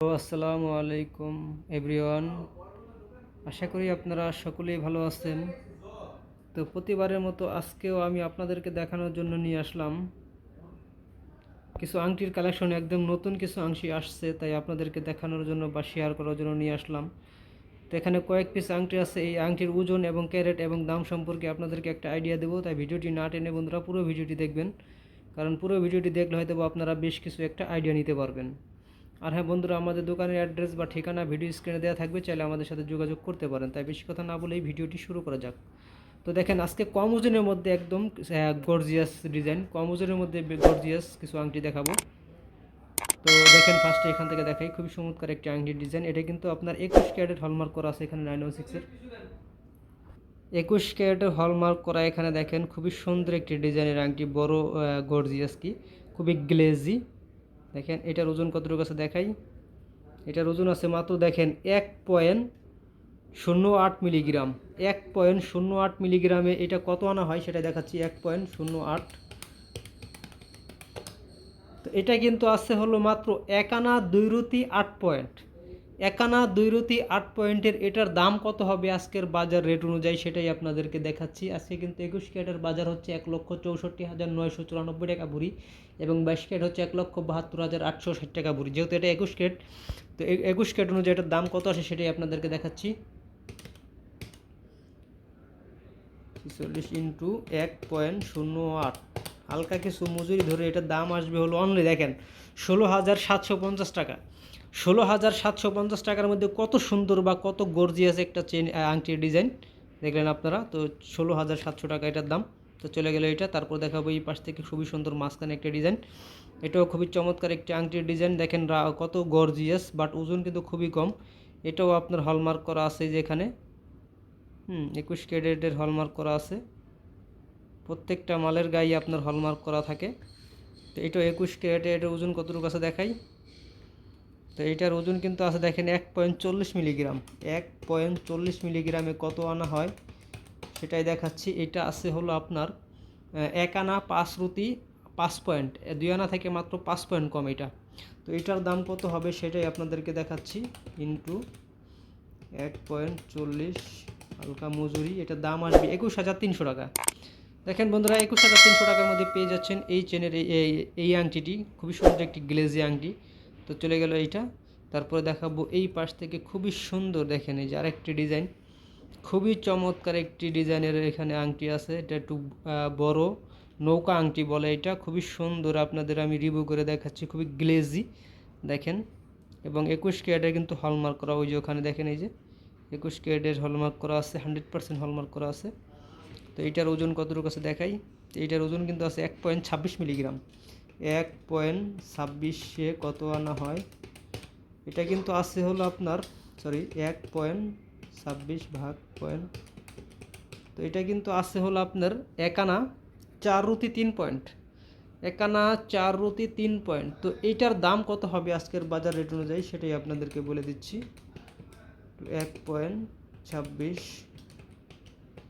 আসসালামু আলাইকুম, এভরিওয়ান। আশা করি আপনারা সকলেই ভালো আছেন। তো প্রতিবারের মতো আজকেও আমি আপনাদেরকে দেখানোর জন্য নিয়ে আসলাম। কিছু আংটির কালেকশন, একদম নতুন কিছু আংটি আসছে, তাই আপনাদেরকে দেখানোর জন্য বা শেয়ার করার জন্য নিয়ে আসলাম। তো এখানে কয়েক পিস আংটি আছে, এই আংটির ওজন এবং ক্যারেট এবং দাম সম্পর্কে আপনাদেরকে একটা আইডিয়া দেবো, তাই ভিডিওটি না টেনে বন্ধুরা পুরো ভিডিওটি দেখবেন। কারণ পুরো ভিডিওটি দেখলে হয়তো আপনারা বেশ কিছু একটা আইডিয়া নিতে পারবেন। আর হ্যাঁ বন্ধুরা, আমাদের দোকানের অ্যাড্রেস বা ঠিকানা ভিডিও স্ক্রিনে দেওয়া থাকবে, চাইলে আমাদের সাথে যোগাযোগ করতে পারেন। তাই বেশি কথা না বলে এই ভিডিওটি শুরু করা যাক। তো দেখেন, আজকে কম ওজনের মধ্যে একদম গর্জিয়াস ডিজাইন কম ওজনের মধ্যে গর্জিয়াস কিছু আংটি দেখাবো। তো দেখেন ফার্স্টে এখান থেকে দেখাই। খুবই চমৎকার একটি আংটির ডিজাইন এটা কিন্তু আপনার একুশ ক্যারেট হলমার্ক করা আছে এখানে নাইন ওয়ান সিক্সের একুশ ক্যারেটের হলমার্ক করা এখানে দেখেন, খুবই সুন্দর একটি ডিজাইনের আংটি। বড় গর্জিয়াস কি। খুবই গ্লেজি দেখেন, এটার ওজন কতটুকু আছে দেখাই। এটার ওজন আছে মাত্র দেখেন এক পয়েন্ট শূন্য আট মিলিগ্রাম। এক পয়েন্ট শূন্য আট মিলিগ্রামে এটা কত আনা হয় সেটা দেখাচ্ছি, এক পয়েন্ট শূন্য আট। তো এটা কিন্তু আছে হলো মাত্র এক আনা দুই রুতি আট পয়েন্ট। এক আনা দুই রুতি আট পয়েন্টের এটার দাম কত হবে আজকের বাজার রেট অনুযায়ী সেটাই আপনাদেরকে দেখাচ্ছি। আজকে কিন্তু একুশ ক্যারেটের বাজার হচ্ছে এক লক্ষ চৌষট্টি হাজার নয়শো চুরানব্বই টাকা ভরি এবং বাইশ ক্যারেট হচ্ছে এক লক্ষ বাহাত্তর হাজার আটশো ষাট টাকা ভরি। যেহেতু এটা একুশ ক্যারেট, তো একুশ ক্যারেট অনুযায়ী এটার দাম কত আসে সেটাই আপনাদেরকে দেখাচ্ছি। ছিচল্লিশ ইন্টু এক পয়েন্ট শূন্য আট। হালকা কিছু মজুরি ধরে এটার দাম আসবে হলো অনলি দেখেন ষোলো হাজার সাতশো পঞ্চাশ টাকা। ষোলো হাজার সাতশো পঞ্চাশ টাকার মধ্যে কত সুন্দর বা কত গর্জিয়াস একটা চেন আংটির ডিজাইন দেখলেন আপনারা? তো ষোলো হাজার সাতশো টাকা এটার দাম। তো চলে গেলো এটা, তারপর দেখাবো এই পাশ থেকে খুবই সুন্দর মাঝখানে একটা ডিজাইন এটাও খুবই চমৎকার একটি আংটির ডিজাইন দেখেন কত গর্জিয়াস বাট ওজন কিন্তু খুবই কম। এটাও আপনার হলমার্ক করা আছে যেখানে হুম, একুশ ক্যারেটের হলমার্ক করা আছে। প্রত্যেকটা মালের গায়ে আপনার হলমার্ক করা থাকে। তো এটা একুশ ক্যারেটে এটার ওজন কতটুকু আছে দেখাই। তো এইটার ওজন কিন্তু আছে দেখেন এক পয়েন্ট চল্লিশ মিলিগ্রাম। এক পয়েন্ট চল্লিশ মিলিগ্রামে কত আনা হয়? সেটাই দেখাচ্ছি। এটা আছে হলো আপনার এক আনা পাঁচ রুতি পাঁচ পয়েন্ট। দুই আনা থেকে মাত্র পাঁচ পয়েন্ট কম এটা। তো এটার দাম কত হবে সেটাই আপনাদেরকে দেখাচ্ছি। ইন্টু এক পয়েন্ট চল্লিশ হালকা মজুরি। এটার দাম আসবে একুশ হাজার তিনশো টাকা। দেখেন বন্ধুরা, একুশ হাজার তিনশো টাকার মধ্যে পেয়ে যাচ্ছেন এই চেনের এই এই আংটিটি। খুবই সুন্দর একটি গ্লেজি আংটি। তো চলে গেল এইটা। তারপরে দেখাবো এই পাশ থেকে খুবই সুন্দর দেখেন এই যে আরেকটি ডিজাইন। খুবই চমৎকার একটি ডিজাইনের এখানে আংটি আছে। এটা একটু বড় নৌকা আংটি বলে এটা। খুবই সুন্দর আপনাদের আমি রিভিউ করে দেখাচ্ছি। খুবই গ্লেজি দেখেন। এবং একুশ ক্যারেটের কিন্তু হলমার্ক করা, ওই যে ওখানে দেখেন এই যে একুশ ক্যারেটের হলমার্ক করা আছে হান্ড্রেড পার্সেন্ট হলমার্ক করা আছে। তো এইটার ওজন কতটুকু আছে দেখাই। এইটার ওজন কিন্তু আছে এক পয়েন্ট ছাব্বিশ মিলিগ্রাম এক পয়েন্ট ছাব্বিশে কত আনা হয়? এটা কিন্তু আছে হলো আপনার সরি এক পয়েন্ট ছাব্বিশ ভাগ পয়েন্ট। তো এটা কিন্তু আছে হলো আপনার এক আনা চার রুতি তিন পয়েন্ট। এক আনা চার রুতি তিন পয়েন্ট। তো এইটার দাম কত হবে আজকের বাজার রেট অনুযায়ী সেটাই আপনাদেরকে বলে দিচ্ছি। এক পয়েন্ট ছাব্বিশ।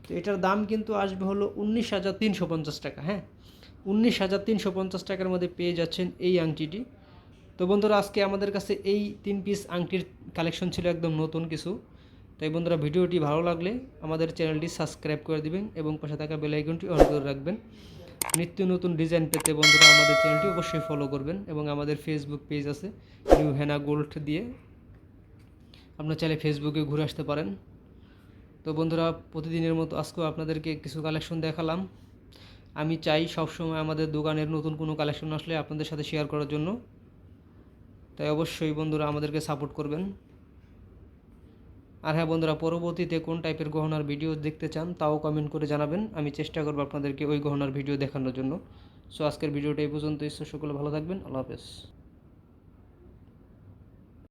তো এটার দাম কিন্তু আসবে হলো উনিশ হাজার তিনশো পঞ্চাশ টাকা হ্যাঁ? উনিশ হাজার তিনশো পঞ্চাশ টাকার মধ্যে পেয়ে যাচ্ছেন এই আংটিটি। তো বন্ধুরা, আজকে আমাদের কাছে এই তিন পিস আংটির কালেকশন ছিল একদম নতুন কিছু। তাই বন্ধুরা, ভিডিওটি ভালো লাগলে আমাদের চ্যানেলটি সাবস্ক্রাইব করে দিবেন এবং পাশে থাকা বেলাইকনটি অন করে রাখবেন। নিত্য নতুন ডিজাইন পেতে বন্ধুরা আমাদের চ্যানেলটি অবশ্যই ফলো করবেন এবং আমাদের ফেসবুক পেজ আছে নিউ হেনা গোল্ড দিয়ে। আপনার চাইলে ফেসবুকে ঘুরে আসতে পারেন। তো বন্ধুরা, প্রতিদিনের মতো আজকেও আপনাদেরকে কিছু কালেকশন দেখালাম। আমি চাই সবসময় আমাদের দোকানের নতুন কোনো কালেকশন আসলে আপনাদের সাথে শেয়ার করার জন্য। তাই অবশ্যই বন্ধুরা আমাদেরকে সাপোর্ট করবেন। আর হ্যাঁ বন্ধুরা, পরবর্তীতে কোন টাইপের গহনার ভিডিও দেখতে চান তাও কমেন্ট করে জানাবেন। আমি চেষ্টা করব আপনাদেরকে ওই গহনার ভিডিও দেখানোর জন্য। সো আজকের ভিডিওটা এই পর্যন্ত ঈশ্বর সকলে ভালো থাকবেন। আল্লাহ হাফেজ।